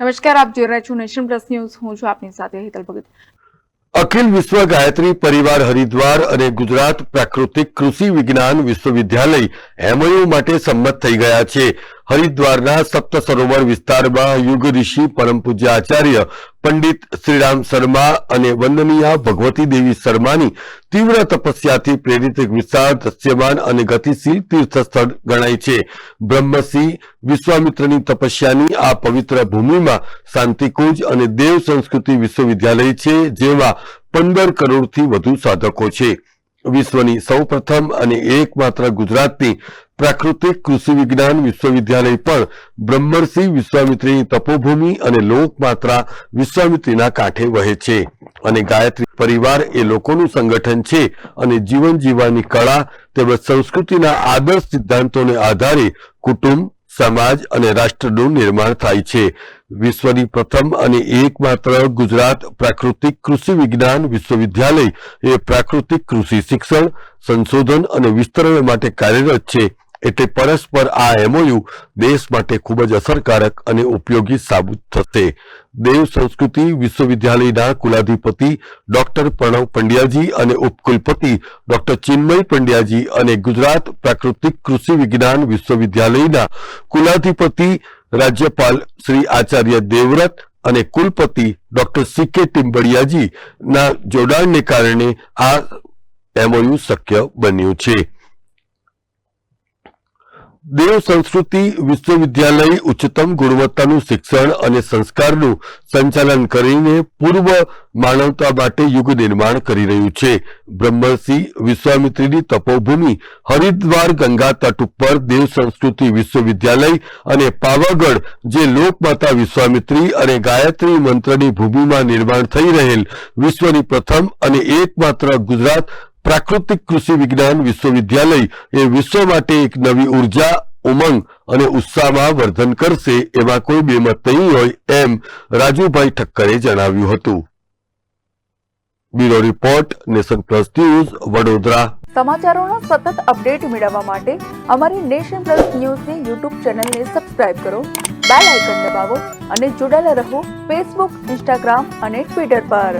નમસ્કાર, આપ જોઈ રહ્યા છો નેશન પ્લસ ન્યૂઝ. હું છું આપની સાથે હેતલ ભગત. અખિલ વિશ્વ ગાયત્રી પરિવાર હરિદ્વાર અને ગુજરાત પ્રાકૃતિક કૃષિ વિજ્ઞાન વિશ્વવિદ્યાલય, એમઓયુ માટે સંમત થઈ ગયા છે. હરિદ્વારના સપ્ત સરોવર વિસ્તારમાં યુગ ઋષિ પરમ પૂજ્ય આચાર્ય પંડિત શ્રીરામ શર્મા અને વંદનીય ભગવતી દેવી શર્માની તીવ્ર તપસ્યાથી પ્રેરિત એક વિશાળ દૃશ્યમાન અને ગતિશીલ તીર્થ સ્થળ ગણાય છે. બ્રહ્મસિંહ વિશ્વામિત્રની તપસ્યાની આ પવિત્ર ભૂમિમાં શાંતિકુંજ અને દેવ સંસ્કૃતિ વિશ્વવિદ્યાલય છે, જેમાં પંદર કરોડથી વધુ સાધકો છે. વિશ્વની સૌપ્રથમ અને એકમાત્ર ગુજરાતની પ્રાકૃતિક કૃષિ વિજ્ઞાન વિશ્વવિદ્યાલય પણ બ્રહ્મર્ષિ વિશ્વામિત્રીની તપોભૂમિ અને લોકમાત્રા વિશ્વામિત્રીના કાંઠે વહે છે. અને ગાયત્રી પરિવાર એ લોકોનું સંગઠન છે અને જીવન જીવવાની કળા તેમજ સંસ્કૃતિના આદર્શ સિદ્ધાંતોને આધારે કુટુંબ સમાજ અને રાષ્ટ્રનું નિર્માણ થાય છે. વિશ્વની પ્રથમ અને એકમાત્ર ગુજરાત પ્રાકૃતિક કૃષિ વિજ્ઞાન વિશ્વવિદ્યાલય એ પ્રાકૃતિક કૃષિ શિક્ષણ, સંશોધન અને વિસ્તરણ માટે કાર્યરત છે. એટલે પરસ્પર આ એમઓયુ દેશ માટે ખૂબ જ અસરકારક અને ઉપયોગી સાબિત થશે. દેવ સંસ્કૃતિ વિશ્વવિદ્યાલયના કુલાધિપતિ ડોક્ટર પ્રણવ પંડ્યાજી અને ઉપકુલપતિ ડોક્ટર ચિન્મય પંડ્યાજી અને ગુજરાત પ્રાકૃતિક કૃષિ વિજ્ઞાન વિશ્વવિદ્યાલયના કુલાધિપતિ રાજ્યપાલ શ્રી આચાર્ય દેવવ્રત અને કુલપતિ ડોક્ટર સી કે ટિમ્બડિયાજીના જોડાણને કારણે આ એમઓયુ શક્ય બન્યું છે. દેવ સંસ્કૃતિ વિશ્વવિદ્યાલય ઉચ્ચતમ ગુણવત્તાનું શિક્ષણ અને સંસ્કારનું સંચાલન કરીને પૂર્વ માનવતા માટે યુગ નિર્માણ કરી રહ્યું છે. બ્રહ્મસિંહ વિશ્વામિત્રીની તપોભૂમિ હરિદ્વાર ગંગા તટ ઉપર દેવ સંસ્કૃતિ વિશ્વવિદ્યાલય અને પાવાગઢ, જે લોકમાતા વિશ્વામિત્રી અને ગાયત્રી મંત્રની ભૂમિમાં નિર્માણ થઈ રહેલ વિશ્વની પ્રથમ અને એકમાત્ર ગુજરાત પ્રાકૃતિક કૃષિ વિજ્ઞાન વિશ્વવિદ્યાલય એ વિશ્વ માટે એક નવી ઊર્જા, ઉમંગ અને ઉત્સાહમાં વર્ધન કરશે એમાં કોઈ બેમત નહીં હોય એમ રાજુભાઈ ઠક્કરે જણાવ્યું હતું. Bureau report, nation plus news, Vadodara. સમાચારોના સતત અપડેટ મેળવવા માટે અમારી નેશન પ્લસ ન્યૂઝની યુટ્યુબ ચેનલને સબસ્ક્રાઇબ કરો, બેલ આઇકન દબાવો અને જોડાયેલા રહો ફેસબુક, ઇન્સ્ટાગ્રામ અને ટ્વિટર પર.